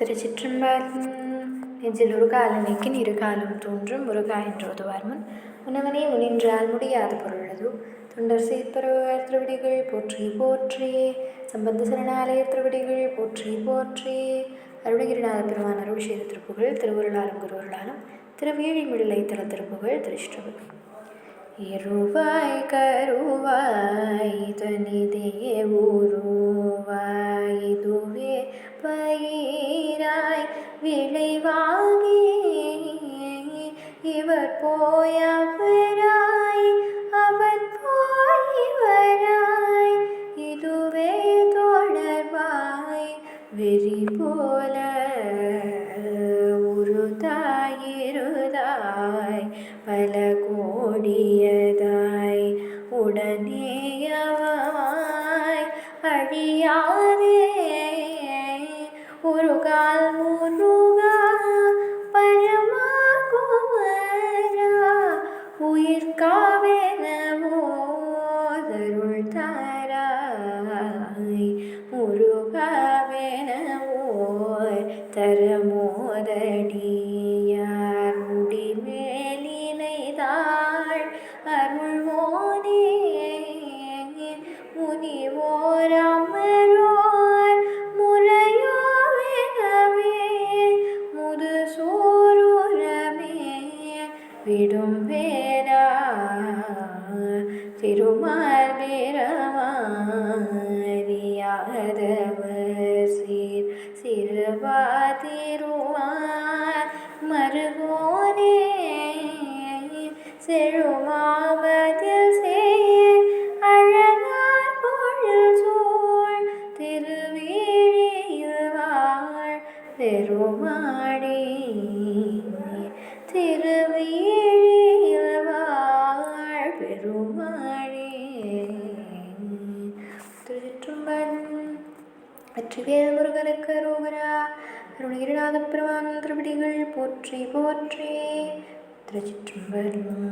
திருச்சிற்றம்பலம். நெஞ்சில் ஒரு காலனைக்கு இரு காலம் தோன்றும் முருகா என்றோதுவார் முன். உணவனே முனின்றால் முடியாத பொருளதோ. தொண்டர் சீர்பருவார் திருவடிகள் போற்றி போற்றி. சம்பந்த சரணாலய திருவடிகள் போற்றி போற்றி. அருணகிரிநாத பெருமான் அருள் செய்த திருப்புகள் திருவுருளாலும் குருவருளாலும் திருவேழி மிடலை தல திருப்புகள் திருஷ்டபுகள் இருவாய் கருவாய் தனிதே உருவாய் விளைவாகி இவர் போய் அவராய் அவர் போய் இவராய் இதுவே தொடர்பாய் வெறி போல உருதாயிருதாய் பல கோடியதாய் உடனேயவாய் அழியாதே ஒரு கால் தரமோதடியார் முடிமேலினைதாள். அருள்மோனே முனிவோர் அமரோர் முறையோவெனவே முது சோருரமே. விடும் வேரா திருமார் வீரமாரியாதவர் பெருமாடி திருவேழியில் வாழ் பெருமாடி திருச்சிற்றம்பலம் வெற்றிவேல் முருகனுக்கு ரோகரா அருணகிரிநாத பெருமான் திருப்படிகள் போற்றி போற்றி திருச்சிற்றம்பலம்